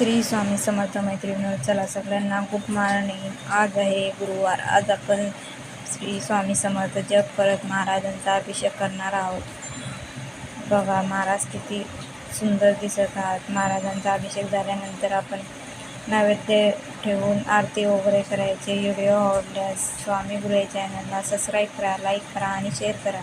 श्री स्वामी समर्थ मैत्रिणींनो चला सगळ्यांना गुड मॉर्निंग. आज आहे गुरुवार. आज आपण श्री स्वामी समर्थ जप करत महाराजांचा अभिषेक करणार आहोत. बघा महाराज किती सुंदर दिसत आहात. महाराजांचा अभिषेक झाल्यानंतर आपण नैवेद्य ठेवून आरती वगैरे करायचे. व्हिडिओ आवडल्यास स्वामी गुरु चॅनलला सबस्क्राईब करा लाईक करा आणि शेअर करा.